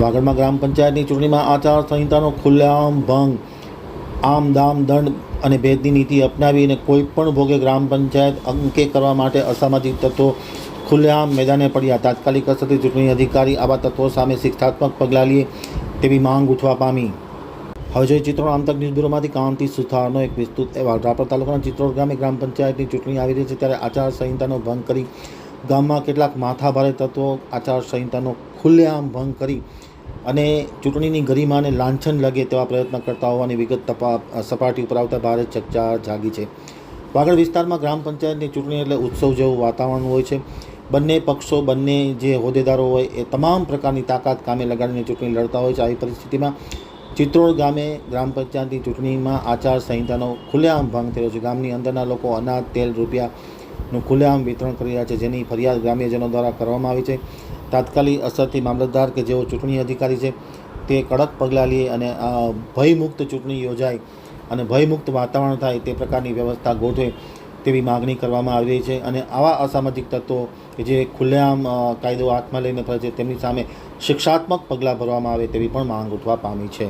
વાગડમાં ગ્રામ પંચાયતની ચૂંટણીમાં આચાર સંહિતાનો ખુલ્લેઆમ ભંગ, આમ દામ દંડ અને ભેદની નીતિ અપનાવીને કોઈપણ ભોગે ગ્રામ પંચાયત અંકે કરવા માટે અસામાજિક તત્વો ખુલ્લેઆમ મેદાને પડ્યા. તાત્કાલિક અસરથી ચૂંટણી અધિકારી આવા તત્વો સામે શિક્ષાત્મક પગલાં લે તેવી માંગ ઉઠવા પામી. હવે જોઈએ ચિત્રોડ આમતક ન્યૂઝ બ્યુરોમાંથી કાંતિ સુથારનો એક વિસ્તૃત અહેવાલ. રાપર તાલુકાના ચિત્રોડ ગામે ગ્રામ પંચાયતની ચૂંટણી આવી રહી છે ત્યારે આચાર સંહિતાનો ભંગ કરી ગામમાં કેટલાક માથાભારે તત્વો આચાર સંહિતાનો ખુલ્લેઆમ ભંગ કરી અને ચૂંટણીની ગરિમાને લાંછન લાગે તેવા પ્રયત્ન કરતા હોવાની વિગત તપા, સપાટી ઉપર આવતા ભારે ચકચાર જાગી છે. વાગડ વિસ્તારમાં ગ્રામ પંચાયતની ચૂંટણી એટલે ઉત્સવ જેવું વાતાવરણ હોય છે. બંને પક્ષો, બંને જે હોદ્દેદારો હોય એ તમામ પ્રકારની તાકાત કામે લગાડીને ચૂંટણી લડતા હોય છે. આવી પરિસ્થિતિમાં ચિત્રોડ ગામે ગ્રામ પંચાયતની ચૂંટણીમાં આચાર સંહિતાનો ખુલ્લેઆમ ભંગ થયો છે. ગામની અંદરના લોકો અનાજ, તેલ, રૂપિયાનું ખુલ્લેઆમ વિતરણ કરી રહ્યા છે, જેની ફરિયાદ ગ્રામ્યજનો દ્વારા કરવામાં આવી છે. તાત્કાલિક અસરથી મામલતદાર કે જેઓ ચૂંટણી અધિકારી છે, તે કડક પગલાં લે અને ભયમુક્ત ચૂંટણી યોજાય અને ભયમુક્ત વાતાવરણ થાય તે પ્રકારની વ્યવસ્થા ગોઠવે તેવી માગણી કરવામાં આવી રહી છે અને આવા અસામાજિક તત્વો કે જે ખુલ્લેઆમ કાયદો હાથમાં લઈને ફરે છે, તેમની સામે શિક્ષાત્મક પગલાં ભરવામાં આવે તેવી પણ માંગ ઉઠવા પામી છે.